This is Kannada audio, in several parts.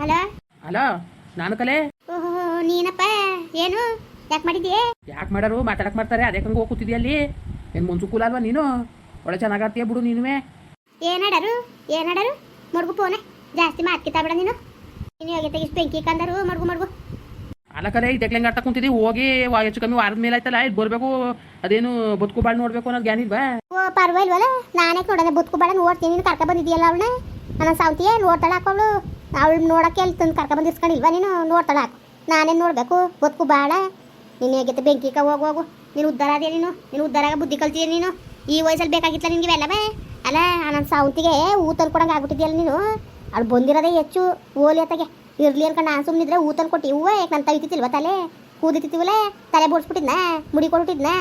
ಹಲೋ? ಹಲೋ ನಾನು ಕಲೆ. ಓಹೋ ನೀನಪ್ಪ ಏನು? ಯಾಕೆ ಮಾಡಿದ್ಯೆ ಯಾಕೆ ಮಾಡಾರು ಮಾತಾಡಕ್ ಮಾಡ್ತಾರೆ? ಅದೇ ಕಂಗೆ ಹೋಗಿ ಅಲ್ಲಿ? ಏನು ಮುನ್ಸುಕೂಲ ಅಲ್ವಾ ನೀನು? ಒಳ್ಳೆ ಚೆನ್ನಾಗಾಗ್ತೀಯ ಬಿಡು ನೀನುವೆ. ಏನಾಡರು? ಏನಾಡರು? ಮಡ್ಗು ಫೋನೆ ಜಾಸ್ತಿ ಮಾತ್ಕಿತಾ ಬಿಡ ನೀನು. ನೀನು ಹೋಗಿ ಇಷ್ಟು ಬೆಂಕಿ ಕಂದರು ಮಡ್ಗು ಮಡ್ಗು. ಅಲ್ಲ ಕಲೆ ಇದಕ್ಕೆ ಆಡ್ತಾ ಕುಂತಿದ್ದಿ? ಹೋಗಿ ವಾ- ಹೆಚ್ಚು ಕಮ್ಮಿ ವಾರದ ಮೇಲೆ ಆಯ್ತಲ್ಲ? ಇದು ಬರಬೇಕು ಅದೇನು ಬದುಕು ಬಾಳ ನೋಡ್ಬೇಕು ಅನ್ನೋದು ಜ್ಞಾನ ಇಲ್ವಾ? ಓ ಪರವಾಗಿಲ್ವಲ್ಲ. ನಾನೇ ನೋಡೋಣ ಬುತ್ಕು ಬಾಳ ನೋಡ್ತೀನಿ. ನೀನು ಕರ್ಕ ಬಂದಿದ್ಯಲ್ಲ ಅವಳನ್ನ? ನನ್ನ ಸಾವಂತಿಯೇ ನೋಡ್ತಾಳೆ ಹಾಕೋಳು ಅವಳು ನೋಡಕ್ಕೆ ಎಲ್ಲಿ ತಂದು ಕರ್ಕ ಬಂದು ಇಸ್ಕೊಂಡಿಲ್ವಾ ನೀನು? ನೋಡ್ತಾಳೆ ಹಾಕು. ನಾನೇನು ನೋಡಬೇಕು? ಬದುಕು ಬಾಳ. ನೀನು ಹೇಗಿತ್ತು? ಬೆಂಕಿ ಕ ಹೋಗು ಹೋಗು. ನೀನು ಉದ್ದಾರ ಅದೇ ನೀನು? ನೀನು ಉದ್ದಾರಾಗ ಬುದ್ಧಿ ಕಲ್ತಿದ್ಯ ನೀನು? ಈ ವಯಸ್ಸಲ್ಲಿ ಬೇಕಾಗಿತ್ತಲ್ಲ ನಿನಗೆ ಇವೆಲ್ಲವೇ ಅಲ್ಲ ನನ್ನ ಸಾವಂತಿಗೆ ಹೂ ತಂದ್ಕೊಡಂಗೆ ಆಗ್ಬಿಟ್ಟಿದ್ಯಲ್ಲ ನೀನು? ಅವ್ಳು ಬಂದಿರೋದೇ ಹೆಚ್ಚು. ಓಲಿ ಅತ್ತಗೆ. ಇರ್ಲಿ ಅನ್ಕೊಂಡು ನಾನು ಸುಮ್ಮನಿದ್ರೆ ಹೂ ತಂದ್ಕೊಟ್ಟು. ಕೊಟ್ಟು ಹೂವ ನಾನು ತೆಗಿತಿಲ್ವ ತಲೆ? ಕೂದಿತ್ತಿವಲ್ಲ ತಲೆ ಬೋಡ್ಸ್ಬಿಟ್ಟಿದ್ನ ಮುಡಿ ಕೊಡ್ಬಿಟ್ಟಿದ್ನ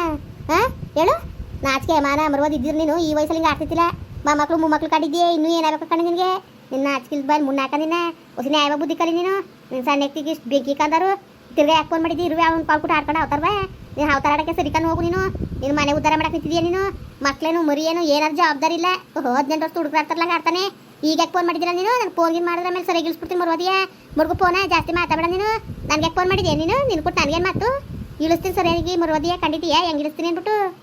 ಹಾಂ? ಹೇಳು. ನಾಚಿಕೆ ಮಾನ ಮರವಾದ ನೀನು. ಈ ವಯಸ್ಸಲ್ಲಿ ಹಿಂಗೆ ಆಡ್ತಿತ್ತಿಲ್ಲ ಮೊಮ್ಮಕ್ಳು ಮೊಮ್ಮಕ್ಳು ಕಾಡಿದ್ಯೆ. ಇನ್ನೂ ಏನಾಗಬೇಕು ಕಣೆ ನಿನಗೆ? ನಿನ್ನ ಹಚ್ಕಿಲ್ ಬಾಯ್ ಮುನ್ನಾಕ ನಿನ್ನ ಹೊಸ ಯಾವ ಬುದ್ಧಿ ಕಲಿ ನೀನು. ನಿನ್ನ ಸಣ್ಣಕ್ಕಿಗೆ ಇಷ್ಟು ಬೆಂಕಿ ಕಂದರು. ತಿರ್ಗಾ ಯಾಕೆ ಫೋನ್ ಮಾಡಿದ್ದಿ ಇರುವೆ ಅವ್ನು ಪಾಲ್ಬಿಟ್ಟು ಆಡ್ಕೊಂಡು ಅವತಾರವ ನೀನು ಅವತಾರ ಆಡಕ್ಕೆ ಸರಿ ಕಣ್ಣು ಹೋಗು ನೀನು. ನಿನ್ನ ಮನೆ ಉದ್ದಾರ ಮಾಡಕ್ಕೆ ನಿಂತಿದೀಯ ನೀನು? ಮಕ್ಳೇನು, ಮರಿಯೇನು ಏನಾದ್ರು ಜವಾಬ್ದಾರಿ ಇಲ್ಲ? ಓಹೋ, ಹದಿನೆಂಟು ವರ್ಷ ಹುಡುಗರು ಆಡ್ತಾರಲ್ಲ ಆಡ್ತಾನೆ. ಈಗ ಯಾಕೆ ಫೋನ್ ಮಾಡಿದಿರ ನೀನು? ನನಗೆ ಫೋನ್ ಗಿನ್ ಮಾಡಿದ್ರೆ ಮೇಲೆ ಸರಿ ಇಳಿಸ್ಬಿಡ್ತೀನಿ ಮರುವದಿಯಾ. ಮುರುಗು ಫೋನ ಜಾಸ್ತಿ ಮಾತಾಡ ನೀನು. ನನಗೆ ಯಾಕೆ ಫೋನ್ ಮಾಡಿದ್ಯಾ ನೀನು? ನಿನ್ ಕೊಟ್ಟು ನನಗೇನು ಮಾತು? ಇಳಿಸ್ತೀನಿ ಸರಿಯಾಗಿ ಮರುವದಿಯಾ, ಕಂಡಿದ್ದೀಯಾ? ಹೆಂಗೆ ಇಳಿಸ್ತೀನಿ ಅಂದ್ಬಿಟ್ಟು.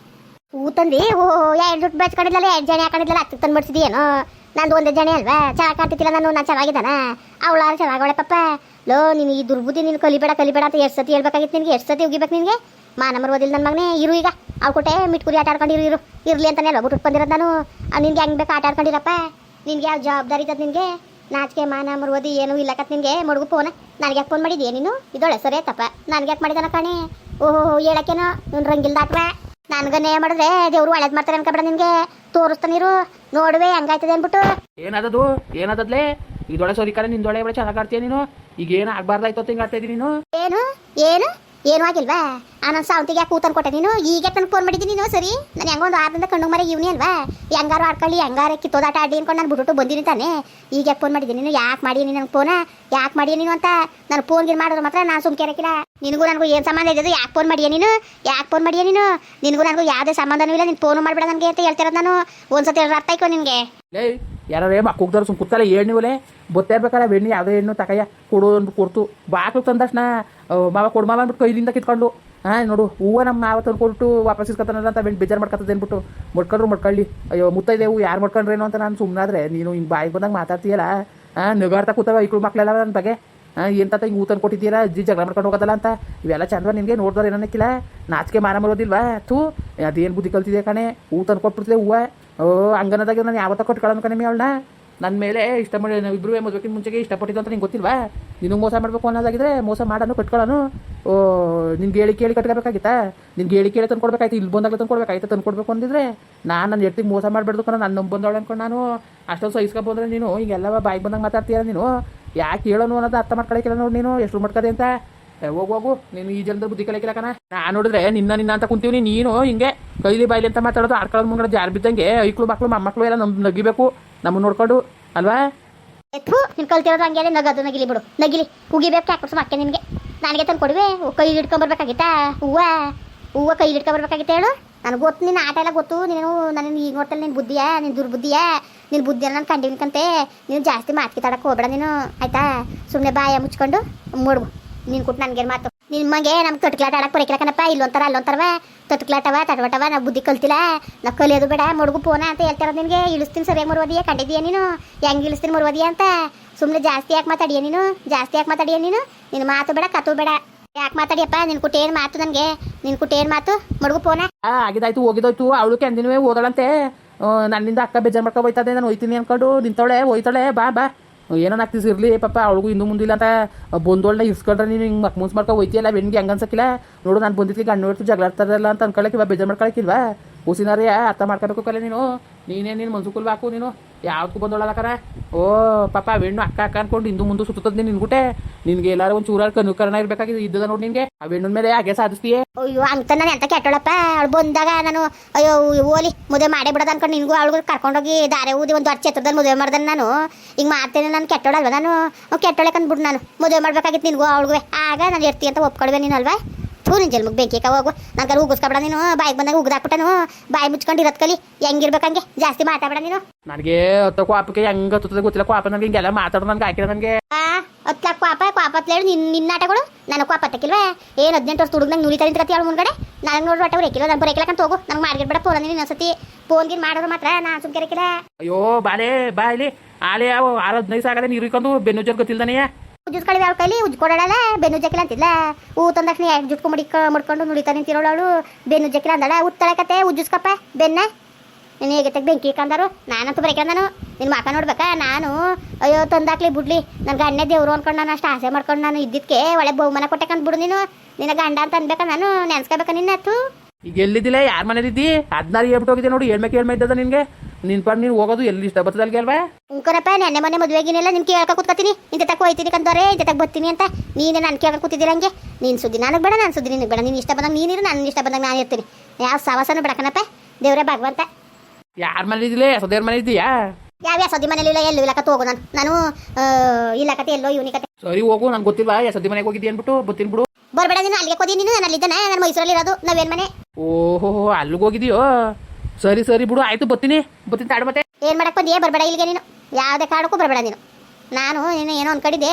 ಹೂ ತಂದಿ ಓ ಎರಡು ದುಡ್ಡು ಬೆಚ್ಕೊಂಡಿದ್ಲಲ್ಲ ಎರಡು ಜನ ಹಾಕೊಂಡಿದ್ಲಲ್ಲ ಹತ್ತು ತಂದು ಏನೋ? ನಂದು ಒಂದೇ ಜನ ಅಲ್ವಾ? ಚೆನ್ನಾಗಿ ಕಾಣ್ತಿದ್ದಿಲ್ಲ ನಾನು ನಾನು ಚೆನ್ನಾಗಿದ್ದಾನ? ಅವಳ ಚೆನ್ನಾಗವಳೆ ಪಪ್ಪ. ಲೋ ನೀನು ಈ ದುರ್ಬುದ್ಧಿ, ನೀನು ಕಲಿಬೇಡ ಕಲಿಬೇಡ ಅಂತ ಎಷ್ಟು ಸತಿ ಹೇಳ್ಬೇಕಾಗಿತ್ತು ನಿನಗೆ? ಎಷ್ಟು ಸತಿ ಉಗಿಬೇಕು ನಿನಗೆ? ಮಾನ ಓದಿಲ್ಲ ನನ್ನ ಮಗನೇ, ಇರು ಈಗ. ಅವ್ರ ಕೊಟ್ಟೆ ಮಿಟ್ಕುರಿ ಆಟ ಆಡ್ಕೊಂಡಿರು, ಇರು. ಇರಲಿ ಅಂತಾನೆ ಅಲ್ವಾ ಬಿಟ್ಟು ಬಂದಿರೋದು ನಾನು? ನಿನಗೆ ಹೆಂಗೆ ಬೇಕು ಆಟ ಆಡ್ಕೊಂಡಿರಪ್ಪ? ನಿನಗೆ ಯಾವ ಜವಾಬ್ದಾರಿ ಇದ್ದದ್ದು ನಿನಗೆ? ನಾಚಿಕೆ ಮಾನ ಮರುವದಿ ಏನೂ ಇಲ್ಲಕತ್ ನಿನಗೆ. ಮಡುಗು ಫೋನ್. ನನಗೆ ಯಾಕೆ ಫೋನ್ ಮಾಡಿದ್ಯಾ ನೀನು? ಇದೊಳೆ ಸರಿ ಆಯ್ತಪ್ಪ. ನನಗೆ ಯಾಕೆ ಮಾಡಿದಾನ ಕಾಣೆ? ಓಹೋ, ಹೇಳಕ್ಕೇನೋ? ಇವ್ನು ರಂಗಿಲ್ದಾಟ್ವೆ ನನ್ಗನ್ನೇ ಮಾಡಿದ್ರೆ ದೇವ್ರು ಒಳ್ಳೇದ್ ಮಾಡ್ತಾರೆ ಅನ್ಕೊಬೇಡ ನಿನ್ಗೆ. ತೋರಿಸ್ತಾನಿರು ನೋಡುವೆ ಹಂಗಾಯ್ತದೆ ಅನ್ಬಿಟ್ಟು ಏನದದು? ಏನದದ್ಲೇ? ಇದೊಳೆ ಸರಿ ಕಲೆ ನಿಂದೊಳೆ ಚೆನ್ನಾಗ್ ಚೆನ್ನಾಗಿ ಆಡ್ತೀಯ ನೀನು? ಈಗ ಏನು ಆಗ್ಬಾರ್ದಾಯ್ತು ಅಂತ ಹಿಂಗೆ ಆಡ್ತಾ ನೀನು? ಏನು? ಏನು? ಏನು ಆಗಿಲ್ವಾ? ಆ ನನ್ನ ಸಾವಂತಿಗೆ ಯಾಕೆ ಕೂತನ್ ಕೊಟ್ಟೆ ನೀನು? ಈಗ ನನಗೆ ಫೋನ್ ಮಾಡಿದ್ದೀನಿ ನೀನು ಸರಿ? ನಾನು ಹೆಂಗೊಂದು ಆರದಿಂದ ಕಣ್ಣು ಮರ ಇವ್ನಿ ಅಲ್ವಾ? ಹೆಂಗಾರು ಆಡ್ಕೊಳ್ಳಿ, ಹೆಂಗಾರ ಕಿತ್ತೋದಾಟ ಆಡಿ ಅನ್ಕೊಂಡು ನಾನು ಬಿಟ್ಬಿಟ್ಟು ಬಂದಿನಿ ತಾನೆ. ಈಗ ಯಾಕೆ ಫೋನ್ ಮಾಡಿದ್ದೀನಿ ನೀನು? ಯಾಕೆ ಮಾಡಿ ನೀನು ನನಗೆ ಫೋನ ಯಾಕೆ ಮಾಡಿ ನೀನು ಅಂತ ನಾನು ಫೋನ್ ಗಿನ್ ಮಾಡಿದ್ರೆ ಮಾತ್ರ ನಾನು ಸುಮ್ಕೆ ಇರಕ್ಕಿಲ್ಲ ನಿನಗೂ ನನಗೂ ಏನು ಸಂಬಂಧ ಇದೆ ಯಾಕೆ ಫೋನ್ ಮಾಡಿಯ ನೀನು? ಯಾಕೆ ಫೋನ್ ಮಾಡಿಯ ನೀನು? ನಿನಗೂ ನನಗೂ ಯಾವುದೇ ಸಂಬಂಧನೂ ಇಲ್ಲ. ನೀನು ಫೋನು ಮಾಡಬೇಡ ನನಗೆ ಅಂತ ಹೇಳ್ತಿರೋದು ನಾನು. ಒಂದ್ಸತಿ ಅರ್ಥ ಆಯ್ಕೋ ನಿನಗೆ? ಯಾರೇ ಮಕ್ಕಳಿದ್ದಾರೆ ಸುಮ್ ಕೂತಲ್ಲ ಎಣ್ಣೆ ಒಲೆ ಬತ್ತೆ ಇರ್ಬೇಕಲ್ಲ ಎಣ್ಣೆ ಯಾವುದೇ ಹೆಣ್ಣು ತಕಯ್ಯ, ಕೊಡು ಅಂದ್ಬಿಟ್ಟು ಕೊಡ್ತು. ಬಾಕ್ಲು ತಂದಷ್ಟು ಮಾವ ಕೊಡು ಮಾವ ಅಂದ್ಬಿಟ್ಟು ಕೈಲಿಂದ ಕಿತ್ಕೊಂಡು. ಹಾಂ ನೋಡು, ಹೂವ ನಮ್ಮ ಮಾವ ತಂದು ಕೊಟ್ಟು ವಾಪಸ್ ಇಸ್ಕೊತಾನಲ್ಲ ಅಂತ ಬೇಜಾರು ಮಾಡ್ಕೊತದೆ ಅಂದ್ಬಿಟ್ಟು ಮುಟ್ಕೊಂಡ್ರು ಮಡ್ಕೊಳ್ಳಿ. ಅಯ್ಯೋ, ಮುತ್ತೈದೆ ಹೂ ಯಾರು ಮುಟ್ಕೊಂಡ್ರೇನೋ ಅಂತ ನಾನು ಸುಮ್ಮನಾದ್ರೆ ನೀನು ಹಿಂಗೆ ಬಾಯಿಗೆ ಬಂದಾಗ ಮಾತಾಡ್ತೀಯಲ್ಲ ಹಾಂ ನಗಾಡ್ತಾ ಕೂತವ ಇಕ್ಕಳು ಮಕ್ಕಳೆಲ್ಲ ನನ್ನ ಬಗ್ಗೆ. ಹಾಂ ಏನು ಹಿಂಗೆ ಹೂ ತಂದು ಕೊಟ್ಟಿದ್ದೀರಾ ಜಿ ಜಗಳ ಮಾಡ್ಕೊಂಡು ಹೋಗೋದಲ್ಲ ಅಂತ. ಇವೆಲ್ಲ ಚಂದ್ರ ನಿನಗೆ ನೋಡಿದ್ರೆ ಏನನ್ನಕ್ಕಿಲ್ಲ. ನಾಚಿಕೆ ಮಾರ ಮರೋದಿಲ್ವಾ ಥೂ, ಅದೇನು ಬುದ್ಧಿ ಕಲ್ತಿದೆ ಕಣೆ? ಹೂ ತಂದು ಕೊಟ್ಬಿಡ್ತಿದೆ ಹೂವು. ಓ ಹಂಗನದಾಗ ನಾನು ಯಾವತ್ತ ಕೊಟ್ಕೊಳ್ಳೋನು ಕಣಿಮೆ ಅವಳನ್ನ ನನ್ನ ಮೇಲೆ ಇಷ್ಟ ಮಾಡಿ ನಾವು ಇಬ್ಬರು ಮದುವೆಗಿಂತ ಮುಂಚೆಗೆ ಇಷ್ಟಪಟ್ಟಿದ್ದು ಅಂತ ನಿಂಗೆ ಗೊತ್ತಿಲ್ವಾ? ನೀನು ಮೋಸ ಮಾಡಬೇಕು ಅನ್ನೋದಾಗಿದ್ರೆ ಮೋಸ ಮಾಡೋನು ಕಟ್ಕೊಳ್ಳೋನು. ಓ, ನಿನ್ಗೆ ಹೇಳಿ ಕೇಳಿ ಕಟ್ಕೋಬೇಕಾಗಿತ್ತಾ? ನಿನ್ಗೆ ಹೇಳಿ ಕೇಳಿ ತಂದು ಕೊಡ್ಬೇಕಾಯ್ತು ಇಲ್ಲಿ ಬಂದಾಗ ತಂದು ಕೊಡ್ಬೇಕಾಯ್ತು ತಂದು ಕೊಡಬೇಕು ಅಂದಿದ್ರೆ ನಾನು ನನ್ನ ಎತ್ತಿಗೆ ಮೋಸ ಮಾಡಬಾರ್ದು ಕಣ ನನ್ನ ಬಂದವಳು ಅನ್ಕೊಂಡು ನಾನು. ಅಷ್ಟೊಂದು ಸಹಿಸ್ಕೊಬೋದ್ರೆ ನೀನು ಈಗೆಲ್ಲ ಬಾಯಿಗೆ ಬಂದಂಗೆ ಮಾತಾಡ್ತೀಯ ನೀನು. ಯಾಕೆ ಹೇಳೋನು ಅನ್ನೋದು ಅರ್ಥ ಮಾಡ್ಕೊಳಕ್ಕಿಲ್ಲ ನೋಡಿ ನೀನು. ಎಷ್ಟು ಮಾಡ್ಕದೆ ಅಂತ. ಹೋಗು ಹೋಗು. ನೀನು ಈ ಜನದ ಬುದ್ಧಿ ಕಲಿಕಿಲ್ಲ ಕಣ. ನಾನು ನೋಡಿದ್ರೆ ನಿನ್ನ ನಿನ್ನ ಅಂತ ಕುಂತೀವಿ ನೀನು ಹಿಂಗೆ ಕೈಲಿ ಬಾಯ್ಲಿ ಅಂತ ಮಾತಾಡೋದು ಆಡ್ಕೊಳ್ಳೋದು ಮುಂಗಡೆ ಜಾರ್ ಬಿದ್ದಂಗೆ ಐಕ್ಳು ಮಕ್ಳು, ಮೊಮ್ಮಕ್ಳು ಎಲ್ಲ ನಮ್ ನಗಿಬೇಕು. ನಮ್ಮನ್ನ ನೋಡ್ಕೊಂಡು, ಅಲ್ವಾ? ಎತ್ತು ನಿನ್ ಕಲ್ತಿರೋದು ಹಂಗೆ ನಗದು, ನಗಿಲಿ ಬಿಡು. ನಗಿಲಿ. ಉಗಿಬೇಕು ಯಾಕೆ ಅಕ್ಕೆ ನಿನಗೆ. ನನಗೆ ತಂದು ಕೊಡುವೆ. ಕೈ ಹಿಡ್ಕೊಂಬರ್ಬೇಕಾಗಿತ್ತಾ ಹೂವ. ಹೂವ ಕೈ ಹಿಡ್ಕೊಂಬರ್ಬೇಕಾಗಿತ್ತ ಹೇಳು? ನನಗೆ ಗೊತ್ತು, ನಿನ್ನ ಆಟ ಎಲ್ಲ ಗೊತ್ತು. ನೀನು, ನನ್ನ ಈಗ ನೋಡ್ತಲ್ಲ ನಿನ್ನ ಬುದ್ಧಿಯ? ನಿನ್ನ ದುರ್ಬುದ್ಧಿಯ? ನಿನ್ನ ಬುದ್ಧಿಯನ್ನ ನಾನು ಕಂಡಿನ್ಕಂತೆ ನೀನು ಜಾಸ್ತಿ ಮಾತಿಗೆ ಹೋಗ್ಬೇಡ ನೀನು. ಆಯ್ತಾ? ಸುಮ್ಮನೆ ಬಾಯ ಮುಚ್ಕೊಂಡು, ಮುಡುಗು. ನೀನು ಕೊಟ್ಟು ನನಗೇನು ಮಾತು? ನಿಮ್ಮಂಗೆ ನಮ್ಗೆ ತಟ್ಕಲಾಟ ಆಡಕ್ಕೆ ಬರೀಕಿಲ್ಲ ಕಣಪ್ಪ ಇಲ್ಲೊಂಥರ ಅಲ್ಲೊಂಥರವ ತಟ್ಕಲಾಟವ, ತಡವಟವ, ನಾವು ಬುದ್ಧಿ ಕಲ್ತಿಲ್ಲ. ನಾವು ಕಲಿಯೋದು ಬೇಡ, ಮುಡುಗು ಪೋನ ಅಂತ ಹೇಳ್ತಾರ ನಿನಗೆ. ಇಳಿಸ್ತೀನಿ ಸರಿಯಾಗಿ ಮುರುವದಿಯಾ? ಕಂಡಿದ್ದೀಯ ನೀನು? ಹೆಂಗೆ ಇಳಿಸ್ತೀನಿ ಮುರುವದಿಯ ಅಂತ? ಸುಮ್ಮನೆ ಜಾಸ್ತಿ ಯಾಕೆ ಮಾತಾಡಿಯ ನೀನು? ಜಾಸ್ತಿ ಯಾಕೆ ಮಾತಾಡಿಯ ನೀನು? ನಿನ್ನ ಮಾತು ಬೇಡ ಕತು ಬೇಡ. ಯಾಕೆ ಮಾತಾಡಿಯಪ್ಪ? ನಿನ್ ಕುಟ್ಟಿ ಏನು ಮಾತು ನನಗೆ? ನಿನ್ ಕುಟ್ಟಿ ಏನು ಮಾತು? ಮುಡುಗು ಪೋನ. ಆಗಿದಾಯ್ತು, ಹೋಗಿದೋಯ್ತು. ಅವಳು ಕೆಂದಿನವೇ ಓದಳಂತೆ ನನ್ನಿಂದ ಅಕ್ಕ ಬೇಜಾರು ಮಾಡ್ಕೊ ಹೋಯ್ತದೆ. ನಾನು ಹೋಯ್ತೀನಿ ಅನ್ಕೊಂಡು ನಿಂತವಳೆ, ಹೋಯ್ತಾಳೆ. ಬಾ ಬಾ. ಏನೋ ನಾಕ್ತೀಸ್ ಇರಲಿ ಪಾಪ, ಅವಳಿಗೂ ಇನ್ನೂ ಮುಂದಿಲ್ಲ ಅಂತ ಬಂದೋಳ್ನ ಇಸ್ಕೊಂಡ್ರೆ ನೀನು ಹಿಂಗೆ ಮಕ್ ಮುನ್ಸ್ ಮಾಡ್ಕೊ ಹೋಯ್ತಿಯಲ್ಲ ಬೆನ್ಗೆ ಹಂಗೆ ನೋಡು, ನಾನು ಬಂದಿದ್ಲಿ ಗಂಡು ಹೊಡ್ತು ಜಗಳ ಆಡ್ತಾರಲ್ಲ ಅಂತ ಅನ್ಕೊಳಕ್ಕೆ ಇವಾಗ ಬೇಜಾರು ಮಾಡ್ಕೊಳಕ್ಕಿಲ್ವಾ ಹುಸಿನಾರೇ ಅರ್ಥ ಮಾಡ್ಕೋಬೇಕು ಕಲೆ ನೀನು. ನೀನೇ ನೀನು ಮನ್ಸುಕುಲ್ ಬಾಕು ನೀನು. ಯಾವ್ದಕ್ಕೂ ಬಂದೋಳಕರ ಓ, ಪಾಪ ವೆಣ್ಣು ಅಕ್ಕ ಅಕ್ಕ ಅನ್ಕೊಂಡು ಹಿಂದೂ ಮುಂದೆ ಸುತ್ತದ ನಿನ್ ನಿನ್ಗುಟೆ. ನಿನ್ಗೆ ಎಲ್ಲಾರು ಒಂದು ಚೂರಾರು ಕಣ್ಣು ಕರ್ಣ ಇರ್ಬೇಕಾಗಿದೆ ಇದ್ದದ ನೋಡಿ ನಿನ್ಗೆ. ಆ ಹೆಣ್ಣಿನ ಮೇಲೆ ಹಾಗೆ ಸಾಧಿಸ್ತೀಯೇ. ಅಯ್ಯೋ ಅಂತ ನಾನು ಎಂತ ಕೆಟ್ಟಳಪ್ಪ. ಅವಳು ಬಂದಾಗ ನಾನು, ಅಯ್ಯೋ ಓಲಿ, ಮದುವೆ ಮಾಡೇ ಬಿಡದ ಅನ್ಕೊಂಡು ನಿನ್ಗೂ ಅವಳಿಗೂ ಕರ್ಕೊಂಡೋಗಿ ದಾರೆ ಊದಿ ಒಂದು ದೊಡ್ಡ ಚಿತ್ರದಲ್ಲಿ ಮದುವೆ ಮಾಡ್ದೆ ನಾನು. ಹಿಂಗೆ ಮಾಡ್ತೇನೆ ನಾನು ಕೆಟ್ಟೋಳಲ್ವ ನಾನು. ಕೆಟ್ಟೋಳಕ್ಕೆ ಅಂದ್ಬಿಟ್ಟು ನಾನು. ಮದುವೆ ಮಾಡ್ಬೇಕಾಗಿತ್ತು ನಿನ್ಗೂ ಅವಳಿಗೂ ಆಗ ನಾನು ಎರ್ತಿ ಅಂತ ಒಪ್ಕೊಳ್ವೆ ನೀನಲ್ವಾ ಥೂ ನಿನ್ ಜಲ್ಮಗ್ ಬೆಂಕಿ ಕ ಹೋಗು. ನಂಗೆ ಉಗಿಸ್ಕೊಬೇಡ ನೀನು ಬಾಯಿಗೆ ಬಂದಾಗ ಉಗ್ದಾಕ್ಬಿಟ್ಟನು. ಬಾಯಿ ಮುಚ್ಕೊಂಡು ಇರತ್ ಕಲಿ ಹೆಂಗಿರ್ಬೇಕಂಗೆ ಜಾಸ್ತಿ ಮಾತಾಡಬೇಡ ನೀನು. ನನಗೆ ಹತ್ತ ಕ್ವಾಪಕ್ಕೆ ಹೆಂಗ ಹತ್ತದ ಗೊತ್ತಿಲ್ಲ. ಕ್ವಾಪ ನನಗೆ ಹಿಂಗೆಲ್ಲ ಮಾತಾಡೋ ನನಗೆ ಹಾಕಿರೋ ನನಗೆ. ಆ ಹತ್ಲ ಕ್ವಾಪ ಕ್ವಾಪತ್ಲೇಳು ನಿನ್ ನಿನ್ನ ಆಟಗಳು ನನಗೆ ಕ್ವಾಪ ಹತ್ತಕ್ಕಿಲ್ವೇ? ಏನು ಹದಿನೆಂಟು ವರ್ಷ ಹುಡುಗ ನಂಗೆ ನುಲಿತಾರೆ ಅಂತ ಹೇಳು ಮುಂದ್ಗಡೆ? ನನಗೆ ನೋಡಿ ಹೊಟ್ಟೆ ರೇಕಿಲ್ಲ ನಾನು ಬರೇಕಿಲ್ಲ ಹೋಗು. ನಂಗೆ ಮಾಡಿರ್ಬೇಡ ಫೋನ್ ನೀನು ಇನ್ನೊಂದ್ಸತಿ. ಫೋನ್ ಗಿನ್ ಮಾಡೋದು ಮಾತ್ರ ನಾನು ಸುಮ್ಕೆ ರೇಕಿಲ್ಲ ಅಯ್ಯೋ ಬಾಲೆ ಬಾ ಆಲೇ ಆಲೆ ಅವು ಆರು ಹದಿನೈದು ಸಾಗದೆ ನೀರು ಇಕ್ಕೊಂಡು ಬೆನ್ನು ಜೋರ್ ಗೊತ್ತಿಲ್ದಾನೆಯ? ಉಜ್ಜಿಸ್ಕೊಳ್ಳಿ ಅವ್ಳ ಕೈಲಿ ಉಜ್ಕೊಡಲ್ಲ, ಬೆನ್ನು ಜಕ್ಕಿಲ್ಲ ಅಂತಿಲ್ಲ ಊ ತಂದಕ್ಷಣ ಎರಡು ಜುಟ್ಕೊ ಮುಡಿಕ ಮುಡ್ಕೊಂಡು ನುಡಿತಾ ನಿಂತಿರೋಳು ಬೆನ್ನು ಜಕ್ಕಿಲ್ಲ ಅಂದಳ ಉತ್ತಳಕತೆ ಉಜ್ಜಿಸ್ಕಪ್ಪ, ಬೆನ್ನ. ನೀನು ಹೇಗೆ ತೆಗೆ ಬೆಂಕಿ ಕಂದರು? ನಾನಂತೂ ಬರೀಕ ನಾನು. ನಿನ್ನ ಮಾಕ ನೋಡ್ಬೇಕಾ? ನಾನು, ಅಯ್ಯೋ ತಂದಾಕ್ಲಿ ಬಿಡ್ಲಿ. ನನ್ನ ಗಂಡ ದೇವ್ರು ಅನ್ಕೊಂಡು ನಾನು ಅಷ್ಟು ಆಸೆ ಮಾಡ್ಕೊಂಡು ನಾನು ಇದ್ದಿದ್ದಕ್ಕೆ ಒಳ್ಳೆ ಬಹುಮಾನ ಕೊಟ್ಟಕಂತ ಬಿಡು ನೀನು. ನಿನ್ನ ಗಂಡ ಅಂತ ಅನ್ಬೇಕ ನಾನು? ನೆನ್ಸ್ಕೋಬೇಕಾ ನಿನ್ನ ಅತ್ತು ಈಗ ಎಲ್ಲಿದ್ದಿಲ್ಲ? ಯಾರ ಮನೇಲಿದ್ದಿ? ಹದಿನಾರು ಹೇಳ್ಬಿಟ್ಟು ಹೋಗಿದ್ದೆ ನೋಡಿ ಹೇಳ್ಬೇಕು ಹೇಳ್ಮೆ ಇದ್ದದ ನಿನ್ಗೆ? ನಿನ್ ಪಾಡ್ ನೀನ್ ಹೋಗೋದು ಎಲ್ಲಿ ಇಷ್ಟ? ಬರ್ತದೆ ಅಲ್ಗೆ ಅಲ್ವಾ? ಉಂಕರಪ್ಪ ನೆನ್ನೆ ಮೊನ್ನೆ ಮದುವೆಗಿನೆಲ್ಲ ನಿನ್ ಕೇಳಕ ಕೂತ್ಕೊತೀನಿ ಇಂತ ತಕ್ಕ ಹೋಯ್ತೀನಿ ಕಂದೋರೆ ಇಂತ ತಕ್ಕ ಬರ್ತೀನಿ ಅಂತ. ನೀನೇ ನಾನು ಕೇಳಕ ಕೂತಿದ್ದೀರ ಹಂಗೆ? ನೀನ್ ಸುದ್ದಿ ನನಗೆ ಬೇಡ ನಾನು ಸುದ್ದಿ ನಿನಗೆ ಬೇಡ. ನೀನ್ ಇಷ್ಟ ಬಂದಾಗ ನೀನಿರು ನಾನು ಇಷ್ಟ ಬಂದಾಗ ನಾನು ಇರ್ತೀನಿ. ಯಾವ ಸವಾಸನೂ ಬೇಡಕನಪ್ಪ ದೇವ್ರೆ ಭಗವಂತ. ಯಾರ ಮನೆ ಇದ್ದಿಲ್ಲ? ಸದೇವ್ರ ಮನೆ ಇದ್ದೀಯಾ? ಯಾವ ಸದ್ದಿ ಮನೇಲಿ ಇಲ್ಲ ಎಲ್ಲೂ ಇಲ್ಲ ಕತ್ತು ಹೋಗು ನಾನು. ನಾನು ಇಲ್ಲಕತ್ತೆ ಇಲ್ಲ ಕತೆ ಎಲ್ಲೋ ಇವನಿ ಕತೆ. ಸರಿ ಹೋಗು ನಂಗೆ ಗೊತ್ತಿಲ್ವಾ ಸದ್ಯ ಮನೆಗೆ ಹೋಗಿದ್ದೀನಿ ಅಂದ್ಬಿಟ್ಟು ಬರ್ತೀನಿ ಬಿಡು. ಬರ್ಬೇಡ ನೀನು ಅಲ್ಲಿಗೆ ಹೋದಿ ನೀನು ನಾನು ಅಲ್ಲಿದ್ದಾನೆ ನಾನು ಮೈಸೂರಲ್ಲಿ ಇರೋದು ನಾವೇನ್ ಮನೆ. ಓಹೋ ಅಲ್ಲಿಗೆ ಹೋಗಿದೀಯೋ? ಸರಿ ಸರಿ ಬಿಡು, ಆಯ್ತು, ಬರ್ತೀನಿ. ಬರ್ತೀನಿ ತಾಡು ಮತ್ತೆ. ಏನು ಮಾಡಕ್ ಬಂದಿಯೇ ಬರಬೇಡ ಇಲ್ಲಿಗೆ ನೀನು. ಯಾವುದೇ ಕಾರಣಕ್ಕೂ ಬರಬೇಡ ನೀನು. ನಾನು ನೀನು ಏನೋ ಅನ್ಕೊಂಡಿದ್ದೆ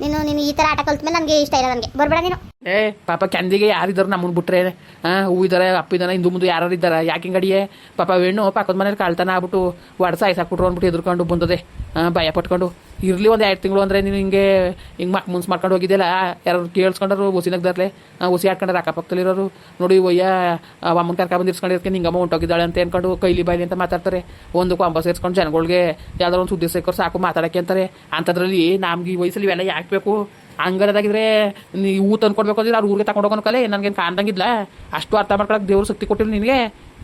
ನೀನು ನೀನು ಈ ತರ ಆಟ ಕಲ್ತ್ಮೇಲೆ ನನಗೆ ಇಷ್ಟ ಇಲ್ಲ ನನಗೆ ಬರಬೇಡ ನೀನು. ಏ, ಪಾಪ ಕ್ಯಾಂದಿಗೆ ಯಾರಿದ್ದಾರೆ ನಮ್ಮನ್ನು ಬಿಟ್ರೆ ಹಾಂ ಹೂ ಇದ್ದಾರೆ ಅಪ್ಪ ಇದ್ದಾನೆ ಹಿಂದು ಮುಂದೆ ಯಾರು ಇದ್ದಾರೆ? ಯಾಕೆ ಗಡಿಯೇ ಪಾಪ ಹೆಣ್ಣು ಪಕ್ಕದ ಮನೇಲಿ ಕಳ್ತನ ಆಗ್ಬಿಟ್ಟು ಒಡ್ಸ ಐಸಾಕ್ಬಿಟ್ರು ಅಂದ್ಬಿಟ್ಟು ಎದುರ್ಕೊಂಡು ಬಂದದೆ. ಹಾಂ ಭಯ ಪಟ್ಕೊಂಡು. ಇರಲಿ ಒಂದು ಎರಡು ತಿಂಗಳು ಅಂದರೆ ನೀನು ಹಿಂಗೆ ಹಿಂಗೆ ಮಕ್ ಮುನ್ಸ್ ಮಾಡ್ಕೊಂಡು ಹೋಗಿದ್ದೆಲ್ಲ ಯಾರು ಕೇಳಿಸ್ಕೊಂಡ್ರು ಹುಸಿನಾಗ್ದಾರ್ಲೆ ಹುಸಿ ಹಾಕೊಂಡ್ರೆ ಅಕ್ಕಪಕ್ಕದಲ್ಲಿರೋರು ನೋಡಿ ಒಯ್ಯ ಅಮ್ಮನ ಕರ್ಕ ಬಂದು ಇರ್ಸ್ಕೊಂಡಿರ್ತೀನಿ ಅಮ್ಮ ಹೊಂಟೋಗಿದ್ದಾಳೆ ಅಂತ ಅಂದ್ಕೊಂಡು ಕೈಲಿ ಬಾಯ್ಲಿ ಅಂತ ಮಾತಾಡ್ತಾರೆ. ಒಂದು ಕೊಂಬ ಸೇರಿಸ್ಕೊಂಡು ಜನಗಳಿಗೆ ಯಾವ್ದಾರು ಒಂದು ಸುದ್ದಿ ಸೇರ್ಕೊಂಡು ಸಾಕು ಮಾತಾಡಕ್ಕೆ ಅಂತಾರೆ. ಅಂಥದ್ರಲ್ಲಿ ನಮ್ಗೆ ಈ ವಯಸ್ಸಲ್ಲಿ ಇವೆಲ್ಲ ಯಾಕೆ ಬೇಕು? ಹಂಗಾರದಾಗಿದ್ರೆ ನೀವು ತಂದ್ಕೊಡ್ಬೇಕು ಅಂದ್ರೆ ಅವ್ರ ಊರಿಗೆ ತಗೊಂಡೋಗೋನು ಕಲೆ. ನನಗೇನು ಕಾಣ್ದಂಗಿಲ್ಲ ಅಷ್ಟು ಅರ್ಥ ಮಾಡ್ಕೊಳಕ್ಕೆ ದೇವ್ರು ಶಕ್ತಿ ಕೊಟ್ಟಿಲ್ಲ ನಿನಗೆ.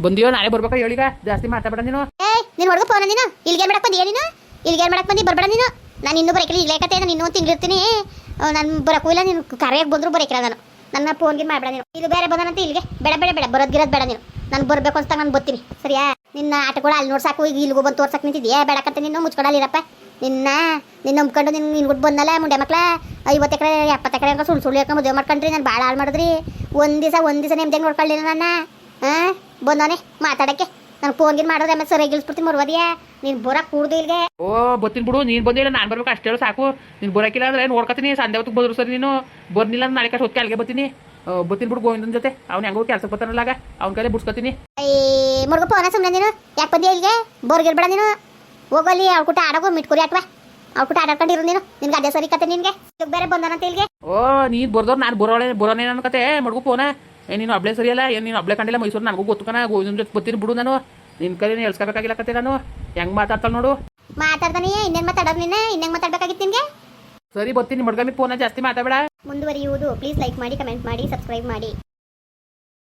ಬಂದಿಯೋ ನಾಳೆ ಬರ್ಬೇಕಾ ಹೇಳಿಗ ಜಾಸ್ತಿ ಮಾತಾಡಬೇಡ ನೀನು. ನೀನು ಹುಡುಗ ಫೋನ್ ನೀನು. ಇಲ್ಲಿಗೆ ಮಾಡಕ್ ಬಂದಿಯ ನೀನು? ಇಲ್ಲಿಗೆ ಮಾಡಕ್ ಬಂದಿ? ಬರ್ಬೇಡ ನೀನು. ನಾನು ಇನ್ನೂ ಬರಕಿಲ್ಲ. ಇಲ್ಲೇ ಕತೆ ನಾನು ಇನ್ನೂ ತಿಂಗಳಿರ್ತೀನಿ ನಾನು ಬರಕ್ಕೂ ಇಲ್ಲ. ನೀನು ಕರೆಯಾಗಿ ಬಂದರೂ ಬರಕಿಲ್ಲ ನಾನು. ನನ್ನ ಫೋನ್ಗೆ ಮಾಡಬೇಡ ನೀನು. ಇದು ಬೇರೆ ಬಂದನಂತ ಇಲ್ಲಿಗೆ ಬೇಡ ಬೇಡ ಬೇಡ. ಬರೋದು ಗಿರೋದು ಬೇಡ ನೀನು. ನಾನು ಬರಬೇಕು ಅಂತ ನಾನು ಬರ್ತೀನಿ. ಸರಿಯಾ? ನಿನ್ನ ಆಟಗಳು ಅಲ್ಲಿ ನೋಡ್ಸಾಕು, ಈಗ ಇಲ್ಲಿಗೂ ಬಂದು ತೋರ್ಸಕ್ಕೆ ನಿಂತಿದ್ಯಾ? ಬೇಡಕತ್ತೆ ನೀನು. ಮುಚ್ಕೊಡಲ್ಲಿರಪ್ಪ ನಿನ್ನ ನಿನ್ನ ನಂಬ್ಕೊಂಡು ನಿನ್ನ ಗುಟ್ಟು ಬಂದಲ್ಲ ಮುಂಡೆ ಮಕ್ಳ? ಐವತ್ತು ಎಕರೆ ಎಪ್ಪತ್ತು ಎಕರೆ ಹಂಗೆ ಸುಳ್ಳು ಸುಳ್ಳು ಹೇಳ್ಕೊಂಡು ಮದುವೆ ಮಾಡ್ಕೊಂಡ್ರಿ? ನಾನು ಭಾಳ ಹಾಳು ಮಾಡಿದ್ರಿ. ಒಂದು ದಿವಸ ಒಂದು ದಿವಸ ನೆಮ್ಮದಿಯಾಗಿ ನೋಡ್ಕೊಳ್ಳಿಲ್ಲ ನನ್ನ ಹಾಂ ಬಂದವನೇ ಮಾತಾಡಕ್ಕೆ. ನಾನು ಫೋನ್ಗಿನ್ ಮಾಡಿದ್ರೆ ಆಮೇಲೆ ಸರಿಯಾಗಿ ಗಿಳಿಸ್ಬಿಡ್ತೀನಿ ಮರ್ವದಿಯಾ. ನೀನು ಬರಕ್ಕೆ ಕೂಡ್ದು ಇಲ್ಲಿಗೆ ಓ ಬತ್ತೀನಿ ಬಿಡು ನೀನು ಬಂದಿಲ್ಲ ನಾನು ಬರ್ಬೇಕು ಅಷ್ಟೇ ಹೇಳು ಸಾಕು. ನೀನು ಬರೋಕಿಲ್ಲ ಅಂದ್ರೆ ನೋಡ್ಕೊತೀನಿ? ಸಂಜೆ ಹೊತ್ತಿಗೆ ಬಂದ್ರು ಸರಿ ನೀನು. ಬರ್ನಿಲ್ಲ ಅಂದ್ರೆ ನಾಳೆ ಕಷ್ಟ ಹೊತ್ತಿಗೆ ಅಲ್ಲಿಗೆ ಬರ್ತೀನಿ. ಬತ್ತೀನಿ ಬಿಡು ಗೋವಿಂದನ ಜೊತೆ. ಅವ್ನು ಹೆಂಗೋ ಕೆಲ್ಸಕ್ಕೆ ಬರ್ತಾನಲ್ಲಾಗ ಅವ್ನ ಕೈಲೇ ಬಿಡ್ಸ್ಕೊತೀನಿ. ಏ ಮುರುಗ ಫೋನ ಸುಮ್ಮನೆ ನೀನು. ಯಾಕೆ ಬಂದಿ ಇಲ್ಲಿಗೆ ಬೋರ್ಗಿರ್ಬೇಡ ನೀನು. ಹೋಗಲ್ಲಿ ಕೂಟ ಕುಟ ಮಿಟ್ ಮಿಟ್ಕುರಿ ಅಟ್ವಾ ಅವ್ರ ಕೂಟ ನೀನು? ನಿನ್ಗೆ ಅದೇ ಸರಿ ಕತೆ ನಿನ್ಗೆ? ಇದಕ್ಕೆ ಬೇರೆ ಬಂದನಂತ ಇಲ್ಲಿಗೆ ಓ ನೀನು ಬರ್ದವ್ರು ನಾನು ಬರೋಳೆ ಬರೋನೇ ನನ್ನ ಕತೆ. ಮಡ್ಗು ಫೋನ. ಏ ನೀನು ಒಬ್ಳೆ ಸರಿಯಲ್ಲ ಏನು ನೀನು ಅಬ್ಳೆ ಕಂಡಿಲ್ಲ? ಮೈಸೂರು ನನಗೂ ಗೊತ್ತಕನ ಗೋವಿಂದನ ಜೊತೆ ಬರ್ತೀನಿ ಬಿಡು ನಾನು. ನಿನ್ನ ನೀನು ಹೇಳ್ಸ್ಕೋಬೇಕಾಗಿಲ್ಲ ಕತೆ ನಾನು. ಹೆಂಗ್ ಮಾತಾಡ್ತಾಳ ನೋಡು. ಮಾತಾಡ್ತಾನೆ ಇನ್ನೇನು ಮಾತಾಡೋದು ನಿನ್ನ ಇನ್ನೇನು ಮಾತಾಡ್ಬೇಕಾಗಿತ್ತು ನಿನಗೆ? ಸರಿ ಬರ್ತೀನಿ. ಮಡ್ಗಮ್ಮಿ ಫೋನ ಜಾಸ್ತಿ ಮಾತಾಡಬೇಡ. ಮುಂದುವರಿಯುವುದು. ಪ್ಲೀಸ್ ಲೈಕ್ ಮಾಡಿ ಕಮೆಂಟ್ ಮಾಡಿ ಸಬ್ಸ್ಕ್ರೈಬ್ ಮಾಡಿ.